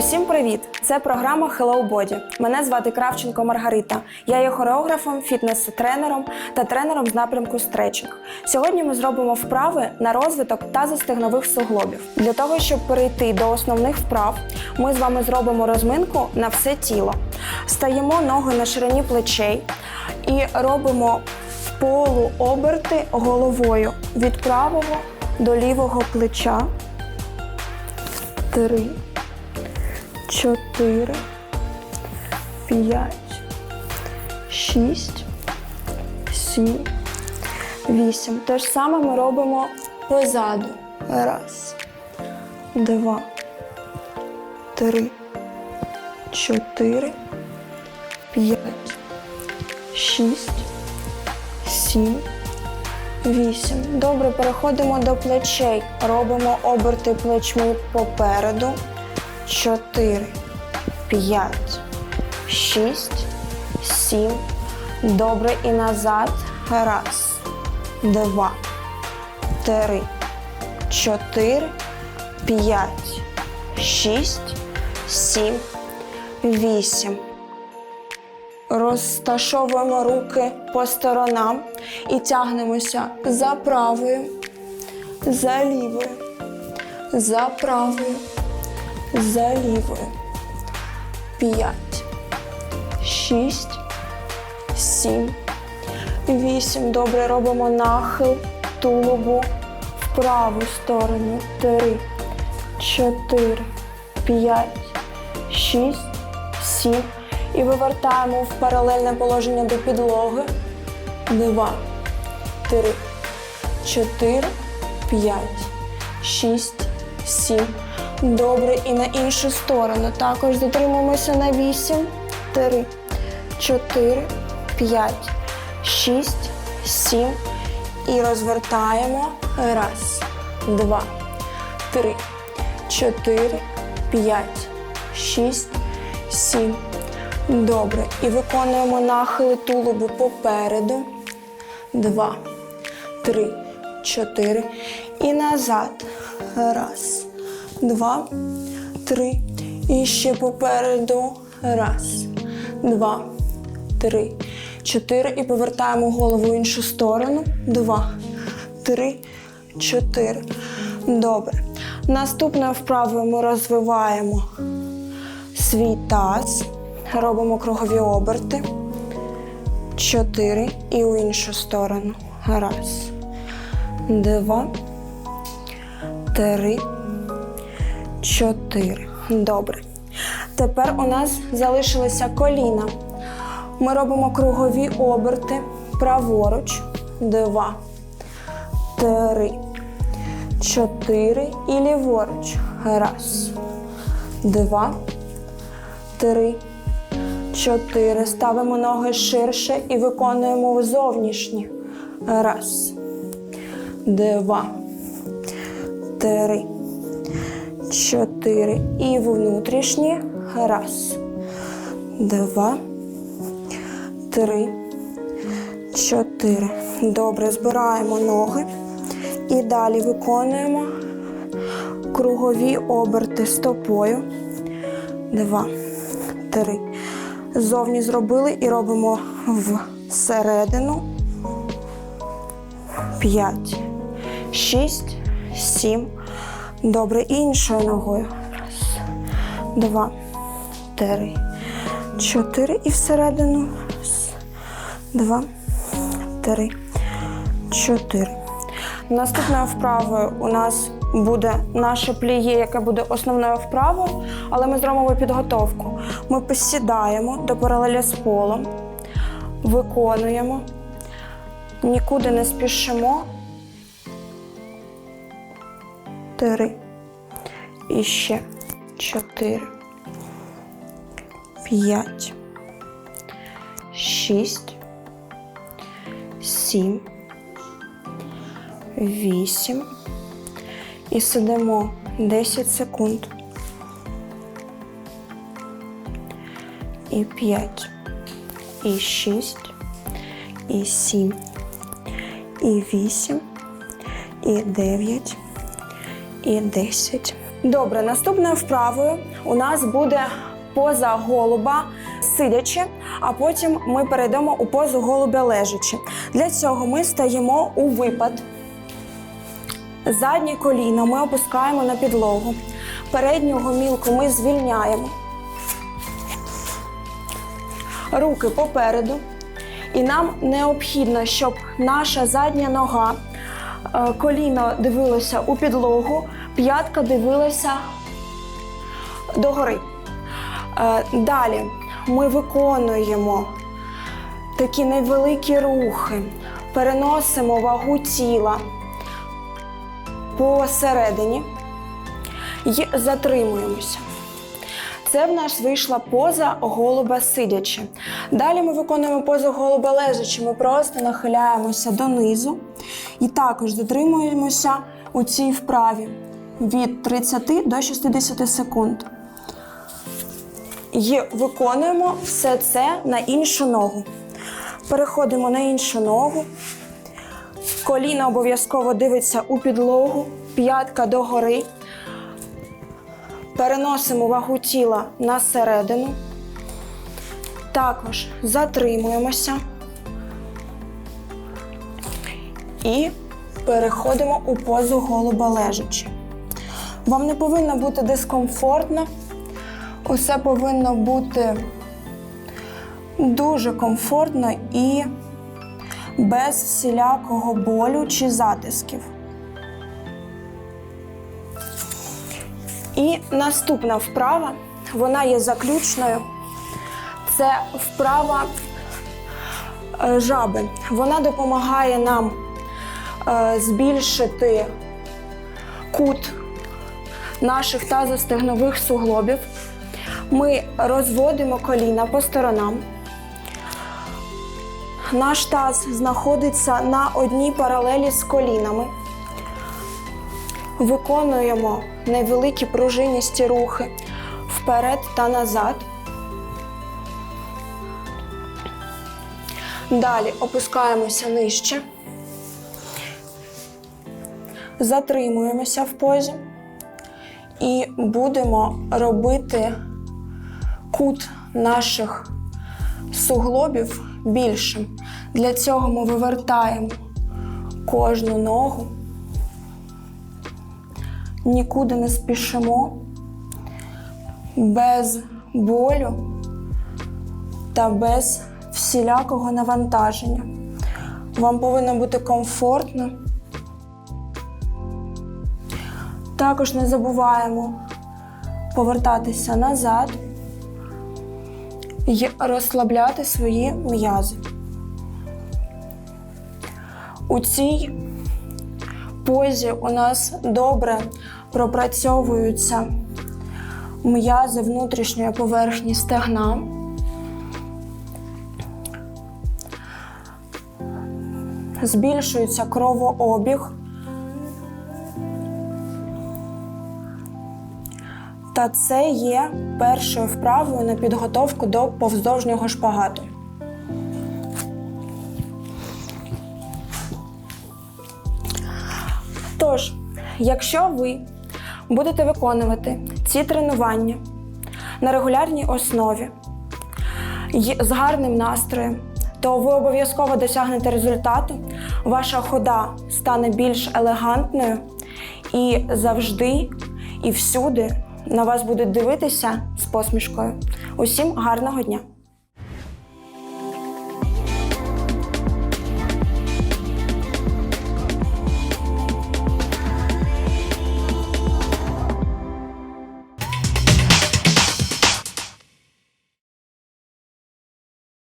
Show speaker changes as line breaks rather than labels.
Усім привіт! Це програма Hello Body. Мене звати Кравченко Маргарита. Я є хореографом, фітнес-тренером та тренером з напрямку стретчинг. Сьогодні ми зробимо вправи на розвиток тазостегнових суглобів. Для того, щоб перейти до основних вправ, ми з вами зробимо розминку на все тіло. Стаємо ноги на ширині плечей і робимо полуоберти головою від правого до лівого плеча. Три чотири, п'ять, шість, сім, вісім. Те ж саме ми робимо позаду. Раз, два, три, чотири, п'ять, шість, сім. Вісім. Добре, переходимо до плечей. Робимо оберти плечми попереду. Чотири, п'ять, шість, сім. Добре. І назад. Раз, два, три, чотири, п'ять, шість, сім, вісім. Розташовуємо руки по сторонам і тягнемося за правою, за лівою, за правою, за. П'ять, шість, сім, вісім. Добре робимо нахил тулубу в праву сторону. Три, чотири, п'ять, шість, сім. І вивертаємо в паралельне положення до підлоги. Два, три, чотири, п'ять, шість, сім. Добре. І на іншу сторону. Також затримуємося на вісім. Три, чотири, п'ять, шість, сім. І розвертаємо. Раз, два, три, чотири, п'ять, шість, сім. Добре. І виконуємо нахили тулубу попереду. Два, три, чотири. І назад. Раз, два, три. І ще попереду. Раз, два, три, чотири. І повертаємо голову в іншу сторону. Два, три, чотири. Добре. Наступною вправою ми розвиваємо свій таз. Робимо кругові оберти. Чотири. І у іншу сторону. Раз. Два. Три. Чотири. Добре. Тепер у нас залишилися коліна. Ми робимо кругові оберти. Праворуч. Два. Три. Чотири. І ліворуч. Раз. Два. Три. Чотири. Ставимо ноги ширше і виконуємо зовнішні. Раз. Два. Три. Чотири. І внутрішні. Раз. Два. Три. Чотири. Добре. Збираємо ноги. І далі виконуємо кругові оберти стопою. Два. Три. Зовні зробили і робимо всередину. П'ять, шість, сім. Добре. Іншою ногою. Раз, два, три, чотири. І всередину. Раз, два, три, чотири. Наступною вправою у нас буде наше пліє, яке буде основною вправою, але ми зробимо підготовку. Ми посідаємо до паралелі з полом, виконуємо, нікуди не спішимо. Три. І ще чотири. П'ять. Шість. Сім. Вісім. І сидимо 10 секунд. І 5, і 6, і 7, і 8, і 9, і 10, Добре, наступною вправою у нас буде поза голуба сидячи, а потім ми перейдемо у позу голубя лежачи. Для цього ми стаємо у випад. Заднє коліно ми опускаємо на підлогу. Передню гомілку ми звільняємо. Руки попереду. І нам необхідно, щоб наша задня нога, коліно дивилося у підлогу, п'ятка дивилася догори. Е, Далі ми виконуємо такі невеликі рухи, переносимо вагу тіла посередині і затримуємося. Це в нас вийшла поза голуба сидячи. Далі ми виконуємо позу голуба лежачи. Ми просто нахиляємося донизу і також затримуємося у цій вправі від 30 до 60 секунд. І виконуємо все це на іншу ногу. Переходимо на іншу ногу. Коліно обов'язково дивиться у підлогу, п'ятка догори. Переносимо вагу тіла на середину. Також затримуємося і переходимо у позу голуба лежачи. Вам не повинно бути дискомфортно. Усе повинно бути дуже комфортно і без всілякого болю чи затисків. І наступна вправа, вона є заключною. Це вправа е, жаби. Вона допомагає нам збільшити кут наших тазостегнових суглобів. Ми розводимо коліна по сторонам. Наш таз знаходиться на одній паралелі з колінами. Виконуємо невеликі пружиністі рухи вперед та назад. Далі опускаємося нижче. Затримуємося в позі і будемо робити кут наших суглобів більшим. Для цього ми вивертаємо кожну ногу, нікуди не спішимо, без болю та без всілякого навантаження. Вам повинно бути комфортно. Також не забуваємо повертатися назад і розслабляти свої м'язи. У цій позі у нас добре пропрацьовуються м'язи внутрішньої поверхні стегна. Збільшується кровообіг. Та це є першою вправою на підготовку до повздовжнього шпагату. Тож, якщо ви будете виконувати ці тренування на регулярній основі з гарним настроєм, то ви обов'язково досягнете результату. Ваша хода стане більш елегантною і завжди і всюди на вас будуть дивитися з посмішкою. Усім гарного дня!